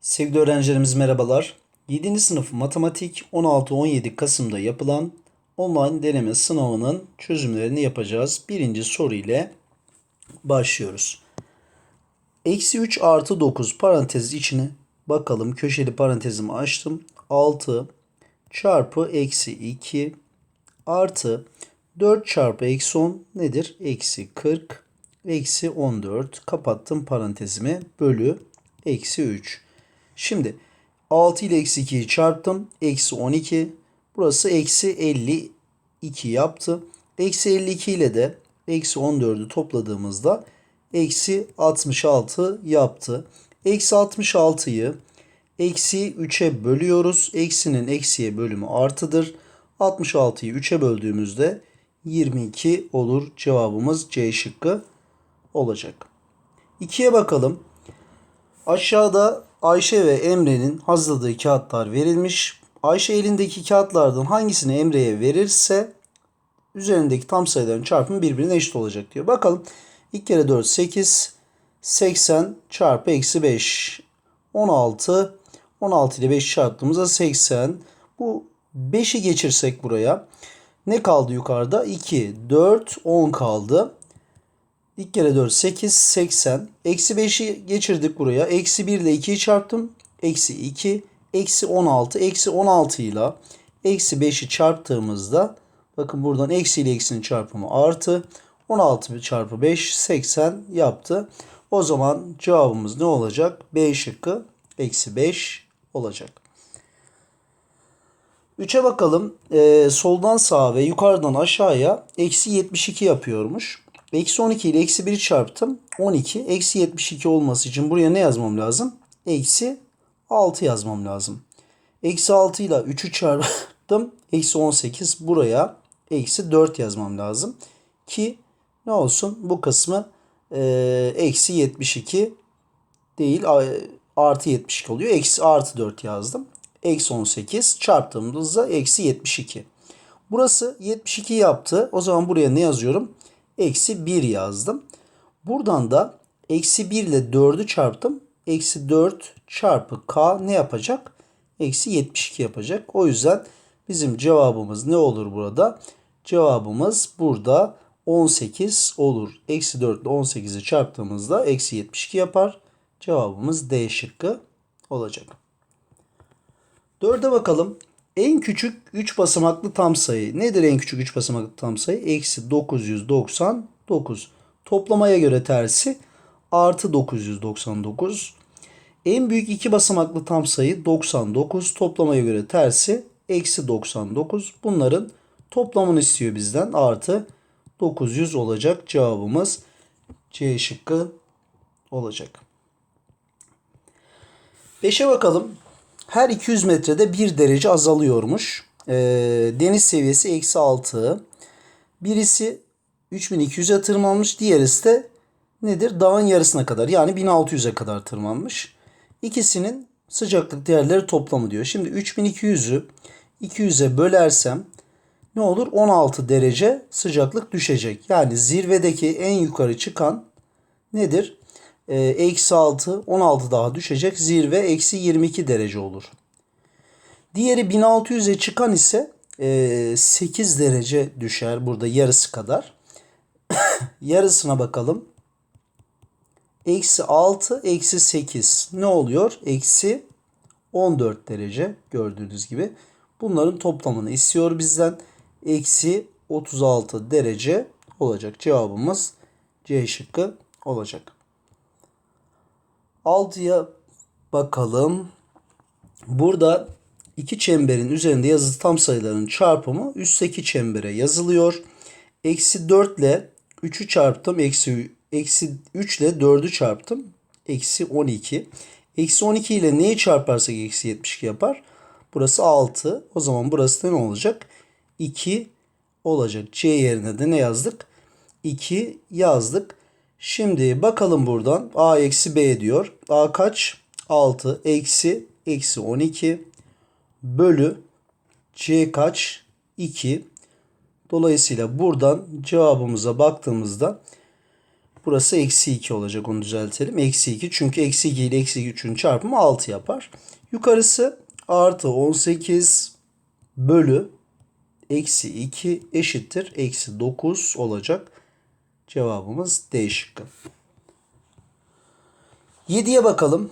Sevgili öğrencilerimiz merhabalar. 7. sınıf matematik 16-17 Kasım'da yapılan online deneme sınavının çözümlerini yapacağız. Birinci soru ile başlıyoruz. Eksi 3 artı 9 parantez içine bakalım köşeli parantezimi açtım. 6 çarpı eksi 2 artı 4 çarpı eksi 10 nedir? Eksi 40 eksi 14 kapattım parantezimi bölü eksi 3. Şimdi 6 ile eksi 2'yi çarptım. Eksi 12. Burası eksi 52 yaptı. Eksi 52 ile de eksi 14'ü topladığımızda eksi 66 yaptı. Eksi 66'yı eksi 3'e bölüyoruz. Eksinin eksiye bölümü artıdır. 66'yı 3'e böldüğümüzde 22 olur. Cevabımız C şıkkı olacak. 2'ye bakalım. Aşağıda Ayşe ve Emre'nin hazırladığı kağıtlar verilmiş. Ayşe elindeki kağıtlardan hangisini Emre'ye verirse üzerindeki tam sayıların çarpımı birbirine eşit olacak diyor. Bakalım. 2 kere 4 8 80 çarpı eksi 5 16 16 ile 5 çarptığımızda 80 bu 5'i geçirsek buraya ne kaldı yukarıda? 2, 4, 10 kaldı. 2 kere 4 8 80. Eksi 5'i geçirdik buraya. Eksi 1 ile 2'yi çarptım. Eksi 2. Eksi 16. Eksi 16 ile eksi 5'i çarptığımızda bakın buradan eksi ile eksinin çarpımı artı. 16 çarpı 5 80 yaptı. O zaman cevabımız ne olacak? B şıkkı eksi 5 olacak. 3'e bakalım. Ee, soldan sağa ve yukarıdan aşağıya eksi 72 yapıyormuş. Eksi 12 ile eksi 1'i çarptım. 12. Eksi 72 olması için buraya ne yazmam lazım? Eksi 6 yazmam lazım. Eksi 6 ile 3'ü çarptım. Eksi 18. Buraya eksi 4 yazmam lazım. Ki ne olsun? Bu kısmı e, eksi 72 değil artı 72 oluyor. Eksi artı 4 yazdım. Eksi 18 çarptığımızda eksi 72. Burası 72 yaptı. O zaman buraya ne yazıyorum? Eksi 1 yazdım. Buradan da eksi 1 ile 4'ü çarptım. Eksi 4 çarpı k ne yapacak? Eksi 72 yapacak. O yüzden bizim cevabımız ne olur burada? Cevabımız burada 18 olur. Eksi 4 ile 18'i çarptığımızda eksi 72 yapar. Cevabımız D şıkkı olacak. 4'e bakalım. En küçük 3 basamaklı tam sayı. Nedir en küçük 3 basamaklı tam sayı? Eksi 999. Toplamaya göre tersi artı 999. En büyük 2 basamaklı tam sayı 99. Toplamaya göre tersi eksi 99. Bunların toplamını istiyor bizden. Artı 900 olacak. Cevabımız C şıkkı olacak. 5'e bakalım her 200 metrede 1 derece azalıyormuş. E, deniz seviyesi eksi 6. Birisi 3200'e tırmanmış. Diğerisi de nedir? Dağın yarısına kadar yani 1600'e kadar tırmanmış. İkisinin sıcaklık değerleri toplamı diyor. Şimdi 3200'ü 200'e bölersem ne olur? 16 derece sıcaklık düşecek. Yani zirvedeki en yukarı çıkan nedir? E, eksi 6 16 daha düşecek. Zirve eksi 22 derece olur. Diğeri 1600'e çıkan ise e, 8 derece düşer. Burada yarısı kadar. Yarısına bakalım. Eksi 6 eksi 8 ne oluyor? Eksi 14 derece gördüğünüz gibi. Bunların toplamını istiyor bizden. Eksi 36 derece olacak. Cevabımız C şıkkı olacak. 6'ya bakalım. Burada iki çemberin üzerinde yazılı tam sayıların çarpımı üstteki çembere yazılıyor. Eksi 4 ile 3'ü çarptım. Eksi, eksi 3 ile 4'ü çarptım. Eksi 12. Eksi 12 ile neyi çarparsak eksi 72 yapar? Burası 6. O zaman burası da ne olacak? 2 olacak. C yerine de ne yazdık? 2 yazdık. Şimdi bakalım buradan. A eksi B diyor. A kaç? 6 eksi eksi 12 bölü C kaç? 2. Dolayısıyla buradan cevabımıza baktığımızda Burası eksi 2 olacak onu düzeltelim. Eksi 2 çünkü eksi 2 ile eksi 3'ün çarpımı 6 yapar. Yukarısı artı 18 bölü eksi 2 eşittir. Eksi 9 olacak. Cevabımız D şıkkı. 7'ye bakalım.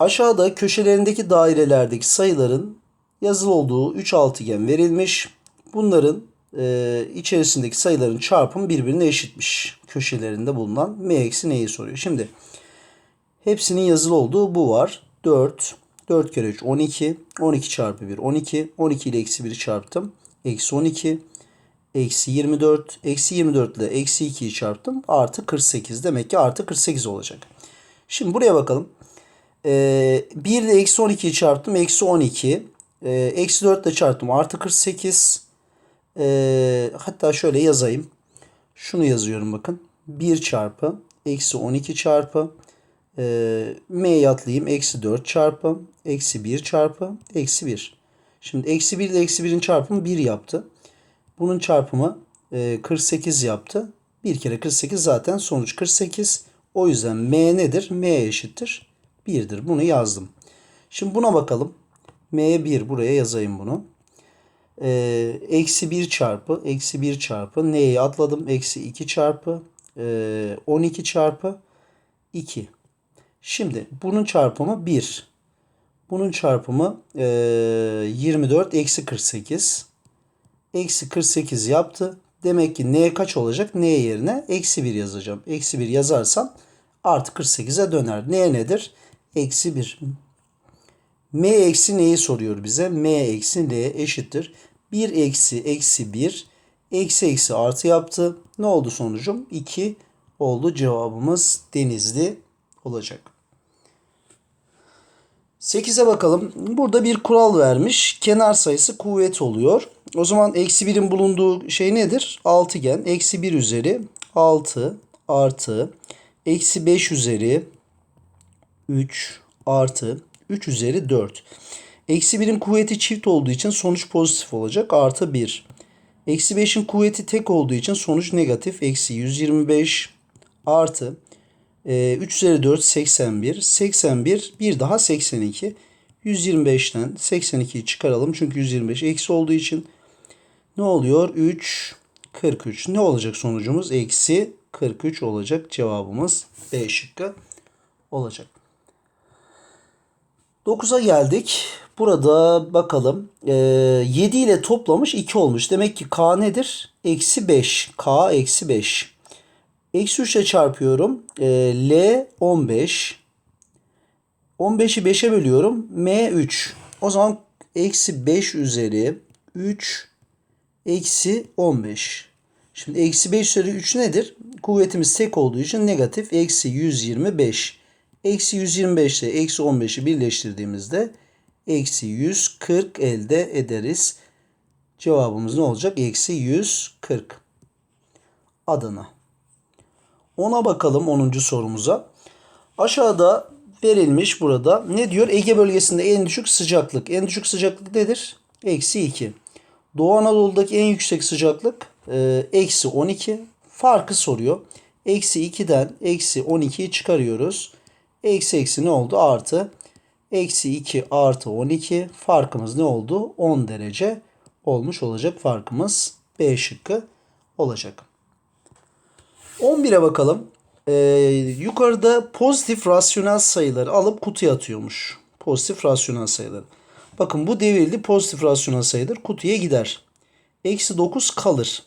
Aşağıda köşelerindeki dairelerdeki sayıların yazılı olduğu 3 altıgen verilmiş. Bunların e, içerisindeki sayıların çarpımı birbirine eşitmiş. Köşelerinde bulunan m eksi neyi soruyor. Şimdi hepsinin yazılı olduğu bu var. 4. 4 kere 3 12. 12 çarpı 1 12. 12 ile eksi 1'i çarptım. Eksi 12. Eksi 24. Eksi 24 ile eksi 2'yi çarptım. Artı 48. Demek ki artı 48 olacak. Şimdi buraya bakalım. Ee, 1 ile eksi 12'yi çarptım. Eksi 12. Ee, eksi 4 ile çarptım. Artı 48. Ee, hatta şöyle yazayım. Şunu yazıyorum bakın. 1 çarpı. Eksi 12 çarpı. E, m'yi atlayayım. Eksi 4 çarpı. Eksi 1 çarpı. Eksi 1. Şimdi eksi 1 ile eksi 1'in çarpımı 1 yaptı. Bunun çarpımı e, 48 yaptı. 1 kere 48 zaten sonuç 48. O yüzden m nedir? m eşittir 1'dir. Bunu yazdım. Şimdi buna bakalım. m 1 buraya yazayım bunu. Ee, eksi 1 çarpı eksi 1 çarpı neyi atladım? Eksi 2 çarpı e, 12 çarpı 2. Şimdi bunun çarpımı 1. Bunun çarpımı e, 24 eksi 48. Eksi 48 yaptı. Demek ki n kaç olacak? n yerine eksi 1 yazacağım. Eksi 1 yazarsam artı 48'e döner. n nedir? Eksi 1. m eksi neyi soruyor bize? m eksi n eşittir. 1 eksi eksi 1 eksi eksi artı yaptı. Ne oldu sonucum? 2 oldu. Cevabımız denizli olacak. 8'e bakalım. Burada bir kural vermiş. Kenar sayısı kuvvet oluyor. O zaman eksi 1'in bulunduğu şey nedir? Altıgen. Eksi 1 üzeri 6 artı eksi 5 üzeri 3 artı 3 üzeri 4. Eksi 1'in kuvveti çift olduğu için sonuç pozitif olacak. Artı 1. Eksi 5'in kuvveti tek olduğu için sonuç negatif. Eksi 125 artı e, 3 üzeri 4 81. 81 bir daha 82. 125'ten 82'yi çıkaralım. Çünkü 125 eksi olduğu için ne oluyor? 3 43. Ne olacak sonucumuz? Eksi 43 olacak. Cevabımız B şıkkı olacak. 9'a geldik. Burada bakalım. E, 7 ile toplamış 2 olmuş. Demek ki K nedir? Eksi 5. K eksi 5. Eksi 3 ile çarpıyorum. E, L 15. 15'i 5'e bölüyorum. M 3. O zaman eksi 5 üzeri 3 eksi 15. Şimdi eksi 5 üzeri 3 nedir? Kuvvetimiz tek olduğu için negatif. Eksi 125. Eksi 125 ile eksi 15'i birleştirdiğimizde eksi 140 elde ederiz. Cevabımız ne olacak? Eksi 140. Adana. Ona bakalım 10. sorumuza. Aşağıda verilmiş burada. Ne diyor? Ege bölgesinde en düşük sıcaklık. En düşük sıcaklık nedir? Eksi 2. Doğu Anadolu'daki en yüksek sıcaklık e, eksi 12. Farkı soruyor. Eksi 2'den eksi 12'yi çıkarıyoruz. Eksi eksi ne oldu? Artı. Eksi 2 artı 12. Farkımız ne oldu? 10 derece olmuş olacak. Farkımız B şıkkı olacak. 11'e bakalım. Ee, yukarıda pozitif rasyonel sayıları alıp kutuya atıyormuş. Pozitif rasyonel sayıları. Bakın bu devirli pozitif rasyonel sayıdır. Kutuya gider. Eksi 9 kalır.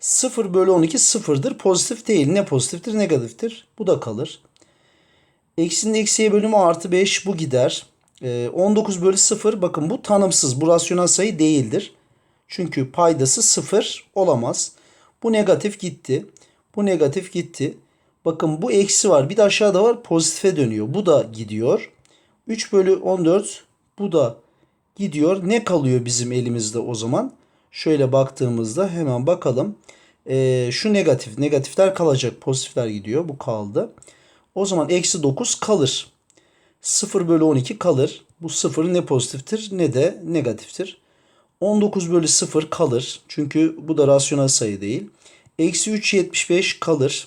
0 bölü 12 sıfırdır. Pozitif değil. Ne pozitiftir? Negatiftir. Bu da kalır. Eksinin eksiye bölümü artı 5 bu gider. Ee, 19 bölü 0 bakın bu tanımsız. Bu rasyonel sayı değildir. Çünkü paydası 0 olamaz. Bu negatif gitti. Bu negatif gitti. Bakın bu eksi var. Bir de aşağıda var. Pozitife dönüyor. Bu da gidiyor. 3 bölü 14 bu da gidiyor. Ne kalıyor bizim elimizde o zaman? Şöyle baktığımızda hemen bakalım. Ee, şu negatif. Negatifler kalacak. Pozitifler gidiyor. Bu kaldı. O zaman eksi 9 kalır. 0 bölü 12 kalır. Bu 0 ne pozitiftir ne de negatiftir. 19 bölü 0 kalır. Çünkü bu da rasyonel sayı değil. Eksi 3 75 kalır.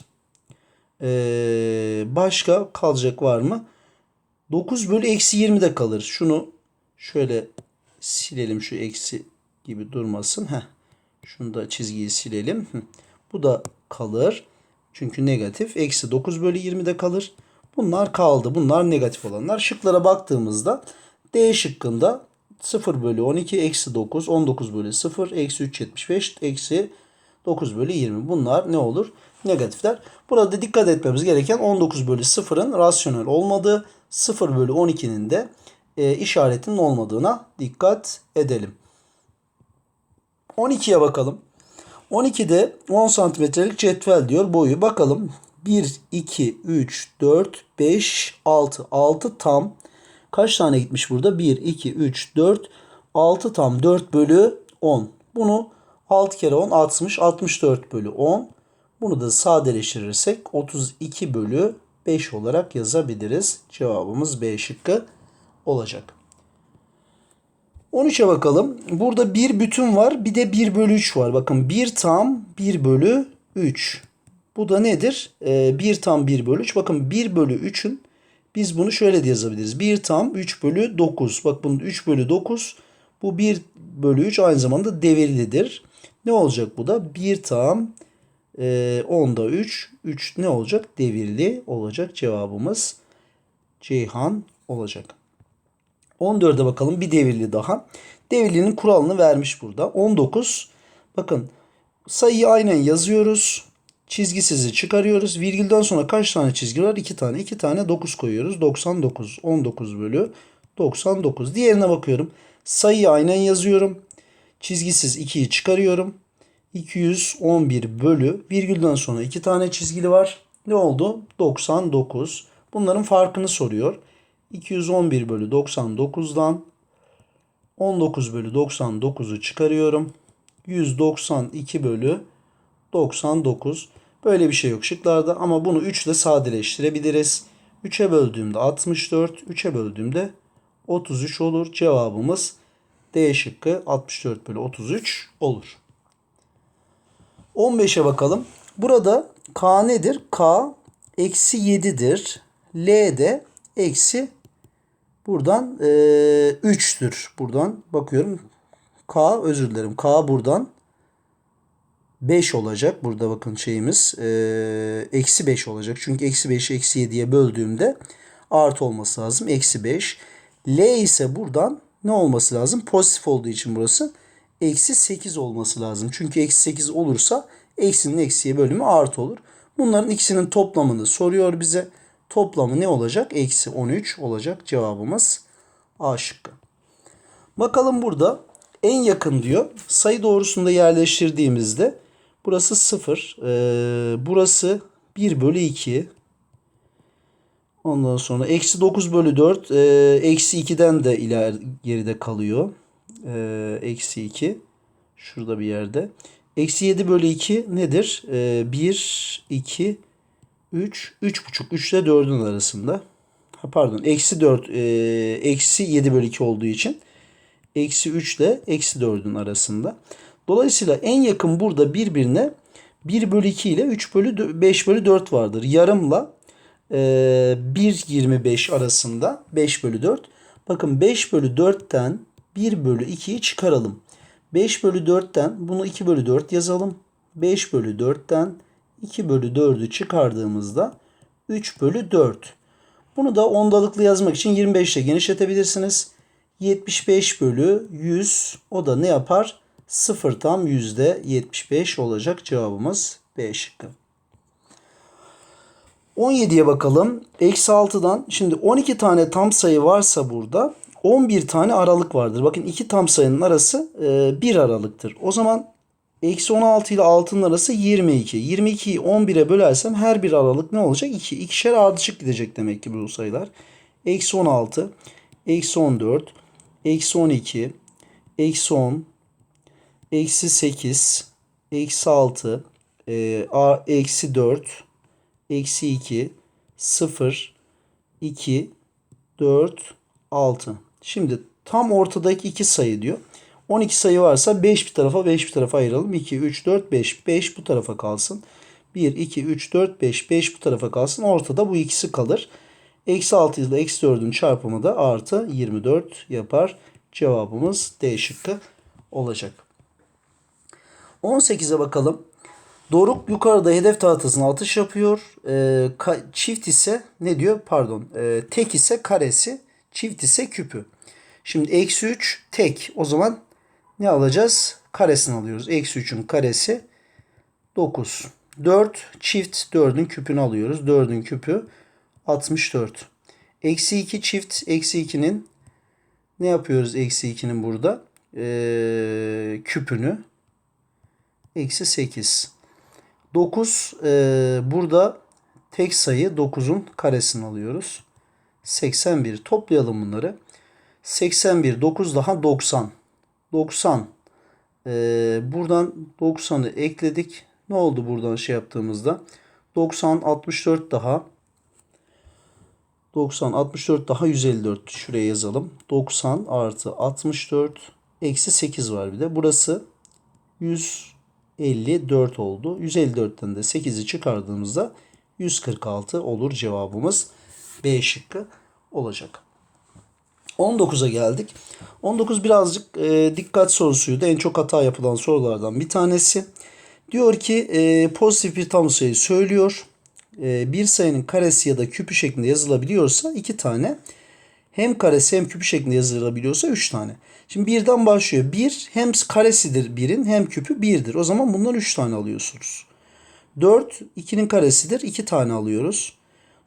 Ee, başka kalacak var mı? 9 bölü eksi 20 de kalır. Şunu şöyle silelim şu eksi gibi durmasın. Heh. Şunu da çizgiyi silelim. Bu da kalır. Çünkü negatif. Eksi 9 bölü 20 de kalır. Bunlar kaldı. Bunlar negatif olanlar. Şıklara baktığımızda D şıkkında 0 bölü 12 eksi 9 19 bölü 0 eksi 3 75 eksi 9 bölü 20. Bunlar ne olur? Negatifler. Burada dikkat etmemiz gereken 19 bölü 0'ın rasyonel olmadığı 0 bölü 12'nin de e, işaretinin olmadığına dikkat edelim. 12'ye bakalım. 12'de 10 santimetrelik cetvel diyor boyu. Bakalım 1, 2, 3, 4, 5, 6. 6 tam. Kaç tane gitmiş burada? 1, 2, 3, 4, 6 tam 4 bölü 10. Bunu 6 kere 10 60. 64 bölü 10. Bunu da sadeleştirirsek 32 bölü 5 olarak yazabiliriz. Cevabımız B şıkkı olacak. 13'e bakalım. Burada bir bütün var. Bir de 1 bölü 3 var. Bakın 1 tam 1 bölü 3. Bu da nedir? Ee, 1 tam 1 bölü 3. Bakın 1 bölü 3'ün biz bunu şöyle de yazabiliriz. 1 tam 3 bölü 9. Bak bunun 3 bölü 9. Bu 1 bölü 3 aynı zamanda devirlidir. Ne olacak bu da? 1 tam e, 10'da 3. 3 ne olacak? Devirli olacak. Cevabımız Ceyhan olacak. 14'e bakalım bir devirli daha. Devirlinin kuralını vermiş burada. 19. Bakın sayıyı aynen yazıyoruz. Çizgisizi çıkarıyoruz. Virgülden sonra kaç tane çizgi var? 2 tane. 2 tane 9 koyuyoruz. 99. 19 bölü 99. Diğerine bakıyorum. Sayıyı aynen yazıyorum. Çizgisiz 2'yi çıkarıyorum. 211 bölü virgülden sonra 2 tane çizgili var. Ne oldu? 99. Bunların farkını soruyor. 211 bölü 99'dan 19 bölü 99'u çıkarıyorum. 192 bölü 99. Böyle bir şey yok şıklarda ama bunu 3 ile sadeleştirebiliriz. 3'e böldüğümde 64, 3'e böldüğümde 33 olur. Cevabımız D şıkkı 64 bölü 33 olur. 15'e bakalım. Burada K nedir? K eksi 7'dir. L de eksi buradan e, 3'tür. Buradan bakıyorum. K özür dilerim. K buradan 5 olacak. Burada bakın şeyimiz eksi 5 olacak. Çünkü eksi 5'i eksi 7'ye böldüğümde artı olması lazım. Eksi 5. L ise buradan ne olması lazım? Pozitif olduğu için burası eksi 8 olması lazım. Çünkü eksi 8 olursa eksinin eksiye bölümü artı olur. Bunların ikisinin toplamını soruyor bize. Toplamı ne olacak? Eksi 13 olacak. Cevabımız A şıkkı. Bakalım burada en yakın diyor. Sayı doğrusunda yerleştirdiğimizde burası 0. Ee, burası 1 bölü 2. Ondan sonra eksi 9 bölü 4. E, eksi 2'den de ileri geride kalıyor. E, eksi 2. Şurada bir yerde. Eksi 7 bölü 2 nedir? E, 1, 2, 3, 3,5. 3 ile 4'ün arasında. Ha, pardon. Eksi 4, e, eksi 7 bölü 2 olduğu için eksi 3 ile eksi 4'ün arasında. Dolayısıyla en yakın burada birbirine 1 bölü 2 ile 3 bölü 5 bölü 4 vardır. Yarımla e, 1.25 arasında 5 bölü 4. Bakın 5 bölü 4'ten 1 bölü 2'yi çıkaralım. 5 bölü 4'ten bunu 2 bölü 4 yazalım. 5 bölü 4'ten 2 bölü 4'ü çıkardığımızda 3 bölü 4. Bunu da ondalıklı yazmak için 25 ile genişletebilirsiniz. 75 bölü 100 o da ne yapar? 0 tam yüzde 75 olacak cevabımız B şıkkı. 17'ye bakalım. Eksi 6'dan şimdi 12 tane tam sayı varsa burada 11 tane aralık vardır. Bakın iki tam sayının arası e, 1 aralıktır. O zaman eksi 16 ile 6'nın arası 22. 22'yi 11'e bölersem her bir aralık ne olacak? 2. İkişer ardışık gidecek demek ki bu sayılar. Eksi 16, eksi 14, eksi 12, eksi 10, eksi 8, eksi 6, e, eksi 4, eksi 2, 0, 2, 4, 6. Şimdi tam ortadaki iki sayı diyor. 12 sayı varsa 5 bir tarafa 5 bir tarafa ayıralım. 2, 3, 4, 5. 5 bu tarafa kalsın. 1, 2, 3, 4, 5. 5 bu tarafa kalsın. Ortada bu ikisi kalır. Eksi 6 ile eksi 4'ün çarpımı da artı 24 yapar. Cevabımız D şıkkı olacak. 18'e bakalım. Doruk yukarıda hedef tahtasına atış yapıyor. Ka- çift ise ne diyor? Pardon. Ee, tek ise karesi. Çift ise küpü. Şimdi eksi 3 tek. O zaman ne alacağız? Karesini alıyoruz. Eksi 3'ün karesi 9. 4 çift 4'ün küpünü alıyoruz. 4'ün küpü 64. Eksi 2 çift eksi 2'nin ne yapıyoruz eksi 2'nin burada? Ee, küpünü eksi 8. 9 e, burada tek sayı 9'un karesini alıyoruz. 81 toplayalım bunları. 81 9 daha 90. 90 e, buradan 90'ı ekledik. Ne oldu buradan şey yaptığımızda? 90 64 daha 90 64 daha 154 şuraya yazalım. 90 artı 64 eksi 8 var bir de. Burası 154 oldu. 154'ten de 8'i çıkardığımızda 146 olur cevabımız. B şıkkı olacak. 19'a geldik. 19 birazcık e, dikkat sorusuydu. En çok hata yapılan sorulardan bir tanesi. Diyor ki e, pozitif bir tam sayı söylüyor. E, bir sayının karesi ya da küpü şeklinde yazılabiliyorsa iki tane. Hem karesi hem küpü şeklinde yazılabiliyorsa üç tane. Şimdi birden başlıyor. Bir hem karesidir birin hem küpü birdir. O zaman bundan üç tane alıyorsunuz. 4 2'nin karesidir. 2 tane alıyoruz.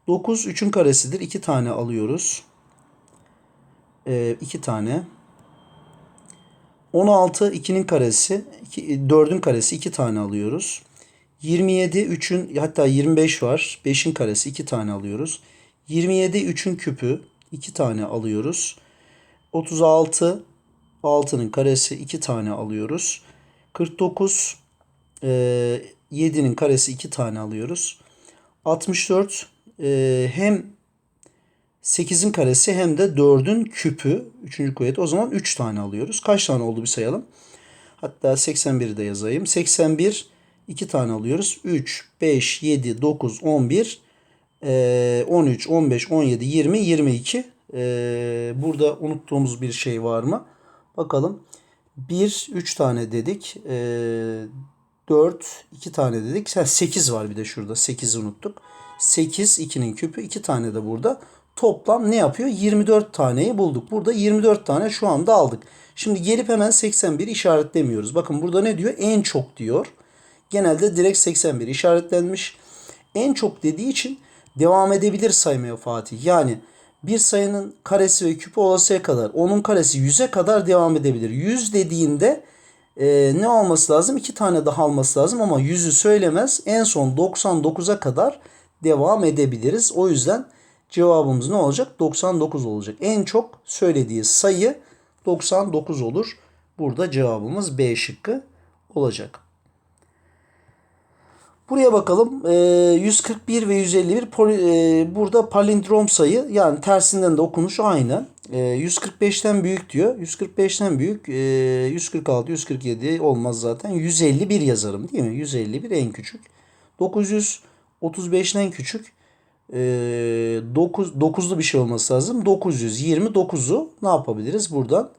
9 3'ün karesidir. 2 tane alıyoruz. 2 tane. 16 2'nin karesi, 4'ün karesi 2 tane alıyoruz. 27 3'ün hatta 25 var. 5'in karesi 2 tane alıyoruz. 27 3'ün küpü 2 tane alıyoruz. 36 6'nın karesi 2 tane alıyoruz. 49 e, 7'nin karesi 2 tane alıyoruz. 64 e, hem 8'in karesi hem de 4'ün küpü. 3. kuvvet. O zaman 3 tane alıyoruz. Kaç tane oldu bir sayalım. Hatta 81'i de yazayım. 81 2 tane alıyoruz. 3, 5, 7, 9, 11, e, 13, 15, 17, 20, 22. E, burada unuttuğumuz bir şey var mı? Bakalım. 1, 3 tane dedik. E, 4, 2 tane dedik. 8 var bir de şurada. 8'i unuttuk. 8, 2'nin küpü. 2 tane de burada. Toplam ne yapıyor? 24 taneyi bulduk. Burada 24 tane şu anda aldık. Şimdi gelip hemen 81 işaretlemiyoruz. Bakın burada ne diyor? En çok diyor. Genelde direkt 81 işaretlenmiş. En çok dediği için devam edebilir saymaya Fatih. Yani bir sayının karesi ve küpü olasıya kadar onun karesi 100'e kadar devam edebilir. 100 dediğinde e, ne olması lazım? 2 tane daha alması lazım ama 100'ü söylemez. En son 99'a kadar devam edebiliriz. O yüzden cevabımız ne olacak? 99 olacak. En çok söylediği sayı 99 olur. Burada cevabımız B şıkkı olacak. Buraya bakalım. E, 141 ve 151 poli, e, burada palindrom sayı yani tersinden de okunuş aynı. E, 145'ten büyük diyor. 145'ten büyük. E, 146, 147 olmaz zaten. 151 yazarım değil mi? 151 en küçük. 935'ten küçük. E, 9, 9'lu bir şey olması lazım. 929'u ne yapabiliriz? Buradan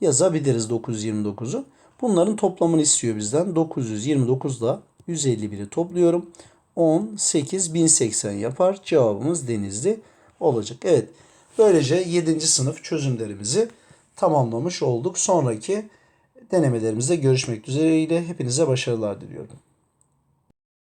yazabiliriz 929'u. Bunların toplamını istiyor bizden. 929 da 151'i topluyorum. 10, 8, 1080 yapar. Cevabımız Denizli olacak. Evet. Böylece 7. sınıf çözümlerimizi tamamlamış olduk. Sonraki denemelerimizde görüşmek dileğiyle hepinize başarılar diliyorum.